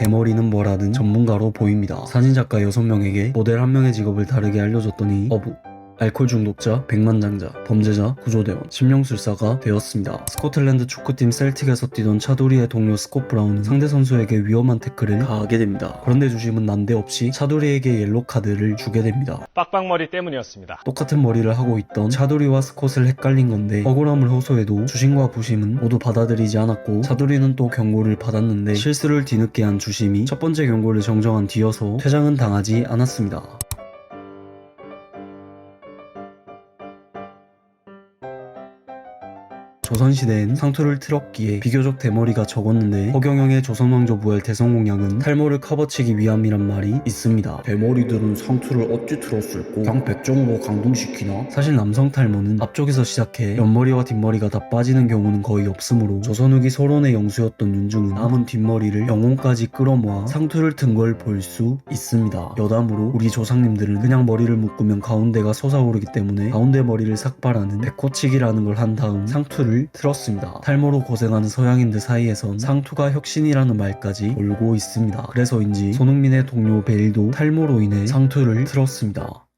대머리는 뭐라든 전문가로 보입니다. 사진작가 6명에게 모델 1명의 직업을 다르게 알려줬더니 어부 알코올 중독자, 백만장자, 범죄자, 구조대원, 심령술사가 되었습니다. 스코틀랜드 축구팀 셀틱에서 뛰던 차두리의 동료 스콧 브라운은 상대 선수에게 위험한 태클을 가하게 됩니다. 그런데 주심은 난데없이 차두리에게 옐로 카드를 주게 됩니다. 빡빡머리 때문이었습니다. 똑같은 머리를 하고 있던 차두리와 스콧을 헷갈린 건데 억울함을 호소해도 주심과 부심은 모두 받아들이지 않았고 차두리는 또 경고를 받았는데 실수를 뒤늦게 한 주심이 첫 번째 경고를 정정한 뒤여서 퇴장은 당하지 않았습니다. 조선시대엔 상투를 틀었기에 비교적 대머리가 적었는데 허경영의 조선왕조 부활 대성공약은 탈모를 커버치기 위함이란 말이 있습니다. 대머리들은 상투를 어찌 틀었을꼬? 그냥 백종으로 강등시키나? 사실 남성 탈모는 앞쪽에서 시작해 옆머리와 뒷머리가 다 빠지는 경우는 거의 없으므로 조선 후기 소론의 영수였던 윤중은 남은 뒷머리를 영혼까지 끌어모아 상투를 튼 걸 볼 수 있습니다. 여담으로 우리 조상님들은 그냥 머리를 묶으면 가운데가 솟아오르기 때문에 가운데 머리를 삭발하는 백호치기라는 걸 한 다음 상투를 틀었습니다. 탈모로 고생하는 서양인들 사이에선 상투가 혁신이라는 말까지 돌고 있습니다. 그래서인지 손흥민의 동료 베일도 탈모로 인해 상투를 틀었습니다.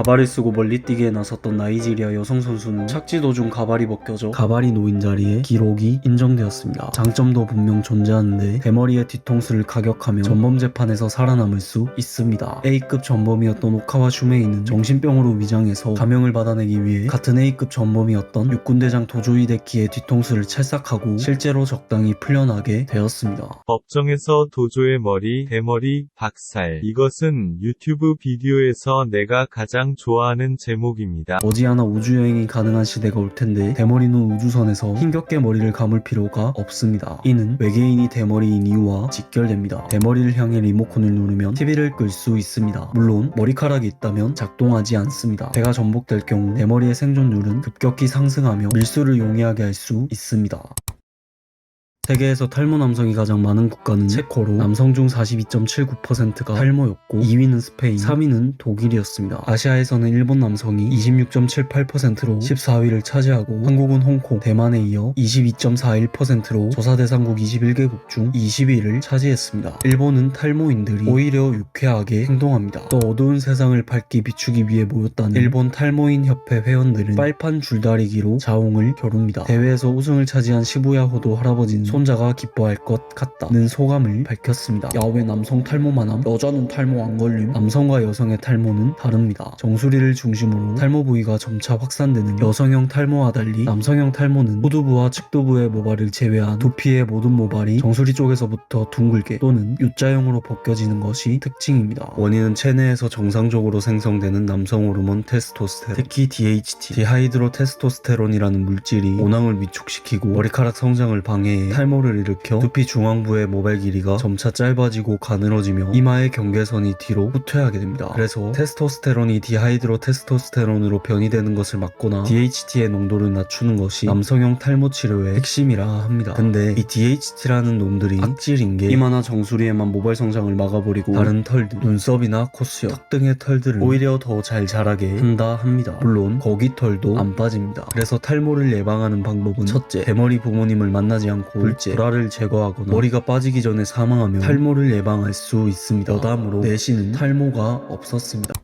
가발을 쓰고 멀리 뛰기에 나섰던 나이지리아 여성 선수는 착지 도중 가발이 벗겨져 가발이 놓인 자리에 기록이 인정되었습니다. 장점도 분명 존재하는데 대머리의 뒤통수를 가격하면 전범 재판에서 살아남을 수 있습니다. A급 전범이었던 오카와 슈메이는 정신병으로 위장해서 감형을 받아내기 위해 같은 A급 전범이었던 육군대장 도조이데키의 뒤통수를 찰싹하고 실제로 적당히 풀려나게 되었습니다. 법정에서 도조의 머리, 대머리, 박살. 이것은 유튜브 비디오에서 내가 가장 좋아하는 제목입니다. 머지않아 우주여행이 가능한 시대가 올 텐데 대머리는 우주선에서 힘겹게 머리를 감을 필요가 없습니다. 이는 외계인이 대머리인 이유와 직결됩니다. 대머리를 향해 리모컨을 누르면 TV를 끌 수 있습니다. 물론 머리카락이 있다면 작동하지 않습니다. 배가 전복될 경우 대머리의 생존율은 급격히 상승하며 밀수를 용이하게 할 수 있습니다. 세계에서 탈모 남성이 가장 많은 국가는 체코로 남성 중 42.79%가 탈모였고 2위는 스페인, 3위는 독일이었습니다. 아시아에서는 일본 남성이 26.78%로 14위를 차지하고 한국은 홍콩, 대만에 이어 22.41%로 조사 대상국 21개국 중 20위를 차지했습니다. 일본은 탈모인들이 오히려 유쾌하게 행동합니다. 또 어두운 세상을 밝게 비추기 위해 모였다는 일본 탈모인 협회 회원들은 빨판 줄다리기로 자웅을 겨룹니다. 대회에서 우승을 차지한 시부야 호도 할아버지는 손 자가 기뻐할 것 같다는 소감을 밝혔습니다. 야외 남성 탈모만함 여자는 탈모 안 걸림 남성과 여성의 탈모는 다릅니다. 정수리를 중심으로 탈모 부위가 점차 확산되는 여성형 탈모와 달리 남성형 탈모는 후두부와 측두부의 모발을 제외한 두피의 모든 모발이 정수리 쪽에서부터 둥글게 또는 U자형으로 벗겨지는 것이 특징입니다. 원인은 체내에서 정상적으로 생성되는 남성 호르몬 테스토스테론, 특히 DHT, 디하이드로 테스토스테론이라는 물질이 모낭을 위축시키고 머리카락 성장을 방해해 탈모를 일으켜 두피 중앙부의 모발 길이가 점차 짧아지고 가늘어지며 이마의 경계선이 뒤로 후퇴하게 됩니다. 그래서 테스토스테론이 디하이드로 테스토스테론으로 변이되는 것을 막거나 DHT의 농도를 낮추는 것이 남성형 탈모 치료의 핵심이라 합니다. 근데 이 DHT라는 놈들이 악질인 게 이마나 정수리에만 모발 성장을 막아버리고 다른 털들, 눈썹이나 코수염, 턱 등의 털들을 오히려 더 잘 자라게 한다 합니다. 물론 거기 털도 안 빠집니다. 그래서 탈모를 예방하는 방법은 첫째, 대머리 부모님을 만나지 않고 둘째, 불알을 제거하거나 머리가 빠지기 전에 사망하면 탈모를 예방할 수 있습니다. 여담으로 내시는 탈모가 없었습니다.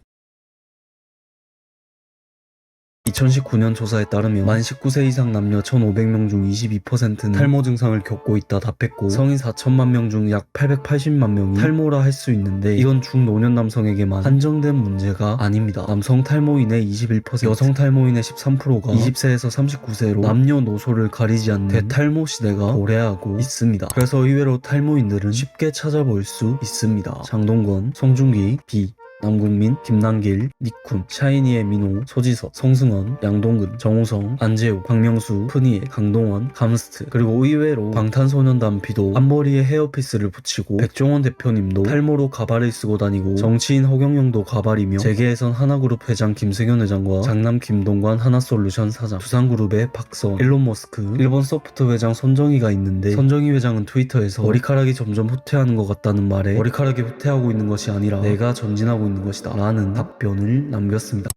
2019년 조사에 따르면 만 19세 이상 남녀 1,500명 중 22%는 탈모 증상을 겪고 있다 답했고 성인 4천만 명 중 약 880만 명이 탈모라 할 수 있는데 이건 중노년 남성에게만 한정된 문제가 아닙니다. 남성 탈모인의 21%, 여성 탈모인의 13%가 20세에서 39세로 남녀노소를 가리지 않는 대탈모 시대가 도래하고 있습니다. 그래서 의외로 탈모인들은 쉽게 찾아볼 수 있습니다. 장동건, 송중기, 비 남궁민, 김남길, 니쿤, 샤이니의 민호, 소지섭, 성승원, 양동근, 정우성, 안재욱, 박명수, 푸니에, 강동원, 감스트 그리고 의외로 방탄소년단 비도 앞머리에 헤어피스를 붙이고 백종원 대표님도 탈모로 가발을 쓰고 다니고 정치인 허경영도 가발이며 재계에선 하나그룹 회장 김승현 회장과 장남 김동관 하나솔루션 사장 두산그룹의 박선, 일론 머스크, 일본 소프트 회장 손정희가 있는데 손정희 회장은 트위터에서 머리카락이 점점 후퇴하는 것 같다는 말에 머리카락이 후퇴하고 있는 것이 아니라 내가 전진하고 있는 것이다 라는 답변을 남겼습니다.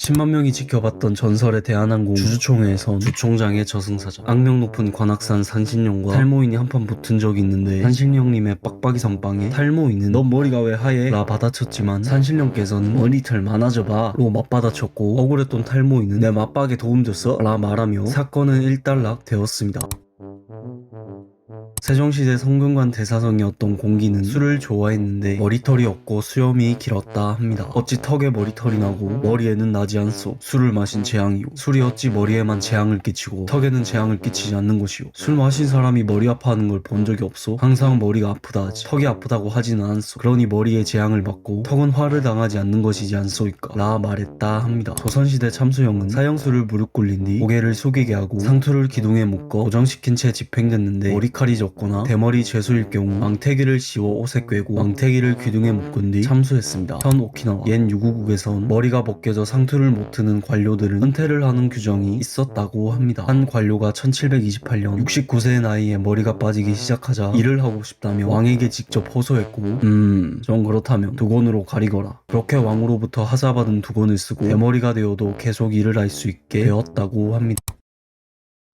10만 명이 지켜봤던 전설의 대한항공 주주총회에선 주총장의 저승사자 악명 높은 관악산 산신령과 탈모인이 한판 붙은 적이 있는데 산신령님의 빡빡이 선빵에 탈모인은 넌 머리가 왜 하얘? 라 받아쳤지만 산신령께서는 머리털 많아져봐 로 맞받아쳤고 억울했던 탈모인은 내 맞박에 도움 줬어? 라 말하며 사건은 일단락 되었습니다. 세종시대 성균관 대사성이었던 공기는 술을 좋아했는데 머리털이 없고 수염이 길었다 합니다. 어찌 턱에 머리털이 나고 머리에는 나지 않소. 술을 마신 재앙이요. 술이 어찌 머리에만 재앙을 끼치고 턱에는 재앙을 끼치지 않는 것이요. 술 마신 사람이 머리 아파하는 걸 본 적이 없소. 항상 머리가 아프다 하지. 턱이 아프다고 하지는 않소. 그러니 머리에 재앙을 받고 턱은 화를 당하지 않는 것이지 않소이까. 라 말했다 합니다. 조선시대 참수형은 사형수를 무릎 꿇린 뒤 고개를 숙이게 하고 상투를 기둥에 묶어 고정시킨 채 집행됐는데 머리칼이 적 거나 대머리 죄수일 경우 망태기를 씌워 옷에 꿰고 망태기를 귀둥에 묶은 뒤 참수했습니다. 현 오키나와 옛 유구국에선 머리가 벗겨져 상투를 못 트는 관료들은 은퇴를 하는 규정이 있었다고 합니다. 한 관료가 1728년 69세의 나이에 머리가 빠지기 시작하자 일을 하고 싶다며 왕에게 직접 호소했고 음, 좀 그렇다면 두건으로 가리거라. 그렇게 왕으로부터 하사받은 두건을 쓰고 대머리가 되어도 계속 일을 할 수 있게 되었다고 합니다.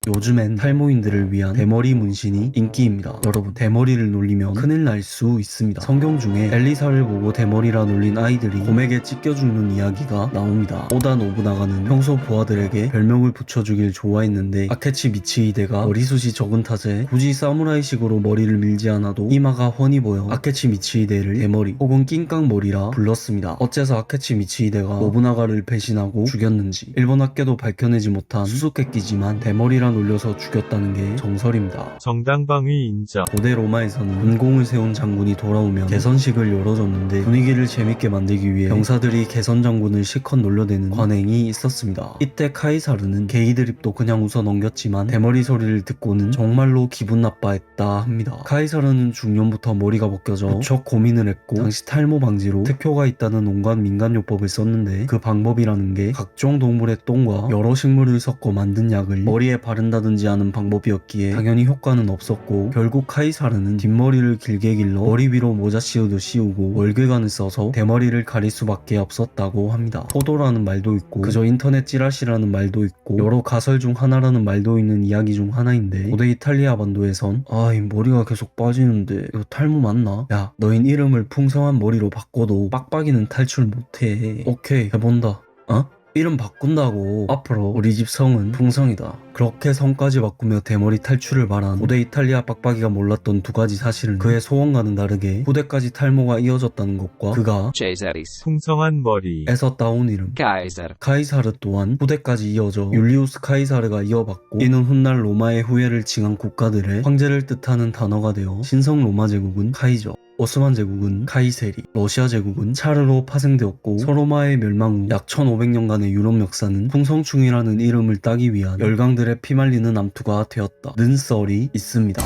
요즘엔 탈모인들을 위한 대머리 문신이 인기입니다. 여러분, 대머리를 놀리면 큰일 날 수 있습니다. 성경 중에 엘리사를 보고 대머리라 놀린 아이들이 곰에게 찢겨 죽는 이야기가 나옵니다. 오다 노부나가는 평소 부하들에게 별명을 붙여주길 좋아했는데 아케치 미치히데가 머리숱이 적은 탓에 굳이 사무라이식으로 머리를 밀지 않아도 이마가 훤히 보여 아케치 미치히데를 대머리 혹은 낑깡 머리라 불렀습니다. 어째서 아케치 미치히데가 노부나가를 배신하고 죽였는지 일본 학계도 밝혀내지 못한 수수께끼지만 대머리라 놀려서 죽였다는 게 정설입니다. 정당방위 인정. 고대 로마에서는 군공을 세운 장군이 돌아오면 개선식을 열어줬는데 분위기를 재밌게 만들기 위해 병사들이 개선 장군을 실컷 놀려대는 관행이 있었습니다. 이때 카이사르는 게이 드립도 그냥 웃어 넘겼지만 대머리 소리를 듣고는 정말로 기분 나빠했다 합니다. 카이사르는 중년부터 머리가 벗겨져 무척 고민을 했고 당시 탈모 방지로 특효가 있다는 온갖 민간요법을 썼는데 그 방법이라는 게 각종 동물의 똥과 여러 식물을 섞어 만든 약을 머리에 바른 다든지 하는 방법이었기에 당연히 효과는 없었고 결국 카이사르는 뒷머리를 길게 길러 머리 위로 모자 씌우듯 씌우고 월계관을 써서 대머리를 가릴 수밖에 없었다고 합니다. 포도라는 말도 있고 그저 인터넷 찌라시라는 말도 있고 여러 가설 중 하나라는 말도 있는 이야기 중 하나인데 고대 이탈리아 반도에선 아이 머리가 계속 빠지는데 이거 탈모 맞나? 야 너흰 이름을 풍성한 머리로 바꿔도 빡빡이는 탈출 못해 오케이 해본다 어? 이름 바꾼다고 앞으로 우리 집 성은 풍성이다. 그렇게 성까지 바꾸며 대머리 탈출을 말한 고대 이탈리아 빡빡이가 몰랐던 두 가지 사실은 그의 소원과는 다르게 후대까지 탈모가 이어졌다는 것과 그가 Cesaris. 풍성한 머리. 에서 따온 이름 Kaiser. 카이사르 또한 후대까지 이어져 율리우스 카이사르가 이어받고 이는 훗날 로마의 후예를 징한 국가들의 황제를 뜻하는 단어가 되어 신성 로마 제국은 카이저 오스만 제국은 카이세리, 러시아 제국은 차르로 파생되었고 서로마의 멸망 후 약 1500년간의 유럽 역사는 풍성충이라는 이름을 따기 위한 열강들의 피말리는 암투가 되었다 는 썰이 있습니다.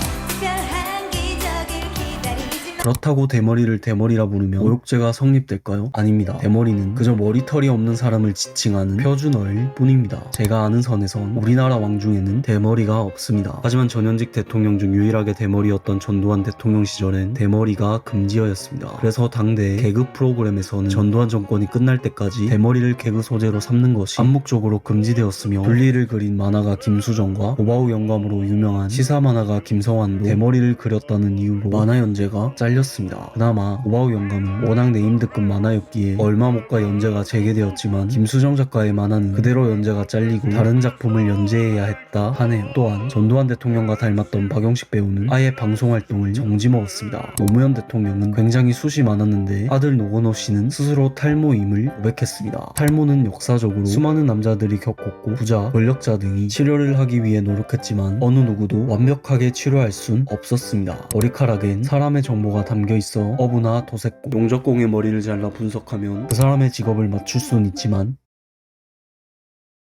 그렇다고 대머리를 대머리라 부르면 모욕죄가 성립될까요? 아닙니다. 대머리는 그저 머리털이 없는 사람을 지칭하는 표준어일 뿐입니다. 제가 아는 선에선 우리나라 왕 중에는 대머리가 없습니다. 하지만 전현직 대통령 중 유일하게 대머리였던 전두환 대통령 시절엔 대머리가 금지어였습니다. 그래서 당대 개그 프로그램에서는 전두환 정권이 끝날 때까지 대머리를 개그 소재로 삼는 것이 암묵적으로 금지되었으며 분리를 그린 만화가 김수정과 오바우 영감으로 유명한 시사 만화가 김성환도 대머리를 그렸다는 이유로 만화 연재가 잘렸습니다. 그나마 오바우 영감은 워낙 네임드급 만화였기에 얼마 못 가 연재가 재개되었지만 김수정 작가의 만화는 그대로 연재가 잘리고 다른 작품을 연재해야 했다 하네요. 또한 전두환 대통령과 닮았던 박용식 배우는 아예 방송 활동을 정지 먹었습니다. 노무현 대통령은 굉장히 숱이 많았는데 아들 노건호 씨는 스스로 탈모임을 고백했습니다. 탈모는 역사적으로 수많은 남자들이 겪었고 부자, 권력자 등이 치료를 하기 위해 노력했지만 어느 누구도 완벽하게 치료할 순 없었습니다. 머리카락엔 사람의 정보가 담겨 있어 어부나 도색공, 용접공의 머리를 잘라 분석하면 그 사람의 직업을 맞출 순 있지만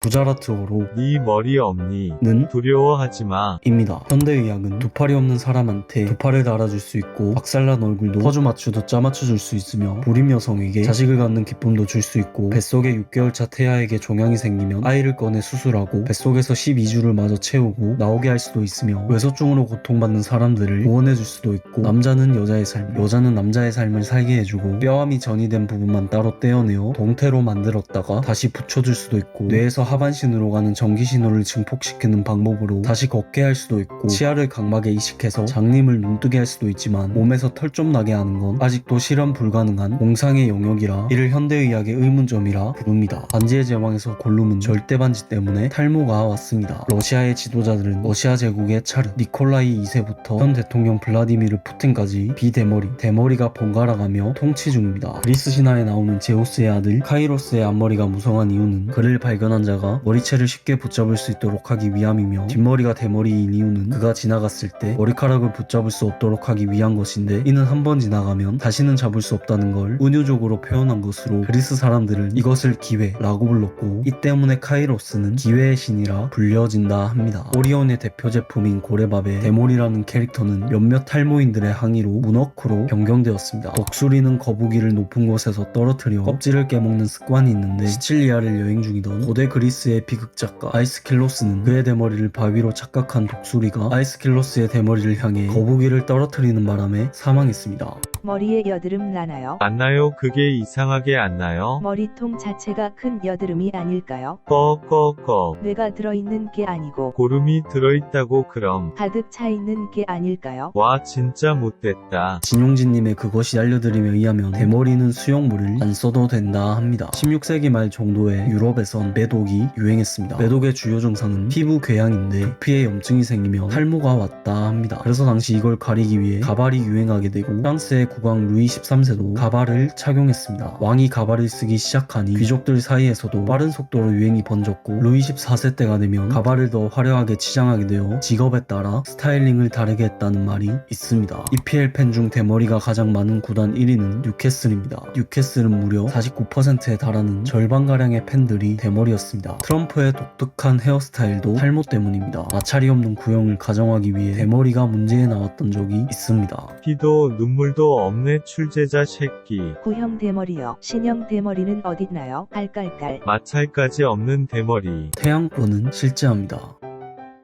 구자라트어로 네 머리 없니? 는 두려워하지 마. 입니다. 현대의학은 두 팔이 없는 사람한테 두 팔을 달아줄 수 있고 박살난 얼굴도 퍼주 맞추도 짜맞춰줄 수 있으며 불임 여성에게 자식을 갖는 기쁨도 줄 수 있고 뱃속에 6개월 차 태아에게 종양이 생기면 아이를 꺼내 수술하고 뱃속에서 12주를 마저 채우고 나오게 할 수도 있으며 외소증으로 고통받는 사람들을 구원해줄 수도 있고 남자는 여자의 삶, 여자는 남자의 삶을 살게 해주고 뼈암이 전이된 부분만 따로 떼어내어 동태로 만들었다가 다시 붙여줄 수도 있고 뇌에서 하 반신으로 가는 전기 신호를 증폭시키는 방법으로 다시 걷게 할 수도 있고 치아를 각막에 이식해서 장님을 눈뜨게 할 수도 있지만 몸에서 털 좀 나게 하는 건 아직도 실현 불가능한 공상의 영역이라 이를 현대의학의 의문점이라 부릅니다. 반지의 제왕에서 골룸은 절대 반지 때문에 탈모가 왔습니다. 러시아의 지도자들은 러시아 제국의 차르 니콜라이 2세부터 현 대통령 블라디미르 푸틴까지 비대머리 대머리가 번갈아가며 통치 중입니다. 그리스 신화에 나오는 제우스의 아들 카이로스의 앞머리가 무성한 이유는 그를 발견한 자가 머리채를 쉽게 붙잡을 수 있도록 하기 위함이며 뒷머리가 대머리인 이유는 그가 지나갔을 때 머리카락을 붙잡을 수 없도록 하기 위한 것인데 이는 한 번 지나가면 다시는 잡을 수 없다는 걸 은유적으로 표현한 것으로 그리스 사람들은 이것을 기회라고 불렀고 이 때문에 카이로스는 기회의 신이라 불려진다 합니다. 오리온의 대표 제품인 고래밥의 데몰이라는 캐릭터는 몇몇 탈모인들의 항의로 문어크로 변경되었습니다. 독수리는 거북이를 높은 곳에서 떨어뜨려 껍질을 깨먹는 습관이 있는데 시칠리아를 여행 중이던 고대 그리 스의 비극작가 아이스킬로스는 그의 대머리를 바위로 착각한 독수리가 아이스킬로스의 대머리를 향해 거북이를 떨어뜨리는 바람에 사망했습니다. 머리에 여드름 나나요? 안 나요? 그게 이상하게 안 나요? 머리통 자체가 큰 여드름이 아닐까요? 꺼꺼꺼. 뇌가 들어있는 게 아니고 고름이 들어있다고 그럼. 가득 차 있는 게 아닐까요? 와 진짜 못됐다. 진용진님의 그것이 알려드림에 의하면 대머리는 수용물을 안 써도 된다 합니다. 16세기 말 정도에 유럽에선 매독이 유행했습니다. 매독의 주요 증상은 피부 궤양인데 피에 염증이 생기면 탈모가 왔다 합니다. 그래서 당시 이걸 가리기 위해 가발이 유행하게 되고 프랑스의 국왕 루이 13세도 가발을 착용했습니다. 왕이 가발을 쓰기 시작하니 귀족들 사이에서도 빠른 속도로 유행이 번졌고 루이 14세 때가 되면 가발을 더 화려하게 치장하게 되어 직업에 따라 스타일링을 다르게 했다는 말이 있습니다. EPL 팬 중 대머리가 가장 많은 구단 1위는 뉴캐슬입니다. 뉴캐슬은 무려 49%에 달하는 절반가량의 팬들이 대머리였습니다. 트럼프의 독특한 헤어스타일도 탈모 때문입니다. 마찰이 없는 구형을 가정하기 위해 대머리가 문제에 나왔던 적이 있습니다. 피도 눈물도 없네 출제자 새끼. 구형 대머리요. 신형 대머리는 어딨나요? 깔깔깔. 마찰까지 없는 대머리. 태양권은 실제합니다.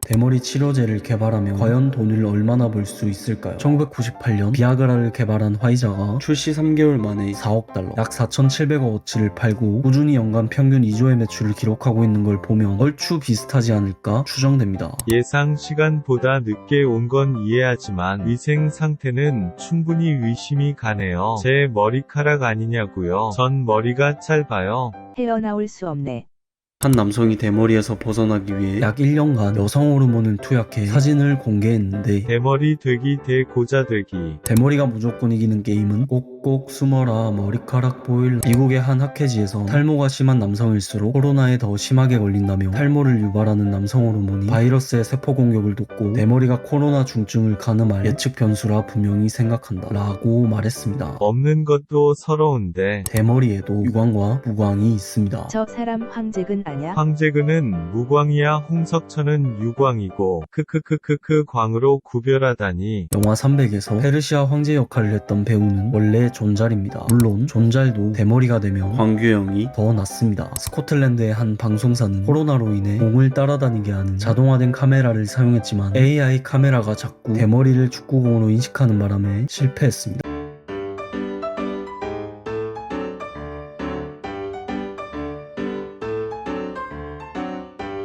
대머리 치료제를 개발하면 과연 돈을 얼마나 벌 수 있을까요? 1998년 비아그라를 개발한 화이자가 출시 3개월 만에 4억 달러, 약 4,700억 어치를 팔고 꾸준히 연간 평균 2조의 매출을 기록하고 있는 걸 보면 얼추 비슷하지 않을까 추정됩니다. 예상 시간보다 늦게 온 건 이해하지만 위생 상태는 충분히 의심이 가네요. 제 머리카락 아니냐고요. 전 머리가 짧아요. 헤어나올 수 없네. 한 남성이 대머리에서 벗어나기 위해 약 1년간 여성 호르몬을 투약해 사진을 공개했는데 대머리 되기 대고자 되기. 대머리가 무조건 이기는 게임은 꼭 꼭 숨어라 머리카락 보일 미국의 한 학회지에서 탈모가 심한 남성일수록 코로나에 더 심하게 걸린다며 탈모를 유발하는 남성 호르몬이 바이러스의 세포 공격을 돕고 대머리가 코로나 중증을 가늠할 예측 변수라 분명히 생각한다 라고 말했습니다 없는 것도 서러운데. 대머리에도 유광과 무광이 있습니다 저 사람 황제근 아냐? 황제근은 무광이야 홍석천은 유광이고 크크크크크 광으로 구별하다니. 영화 300에서 페르시아 황제 역할을 했던 배우는 원래 존잘입니다. 물론 존잘도 대머리가 되면 황규영이 더 낫습니다. 스코틀랜드의 한 방송사는 코로나로 인해 공을 따라다니게 하는 자동화된 카메라를 사용했지만 AI 카메라가 자꾸 대머리를 축구공으로 인식하는 바람에 실패했습니다.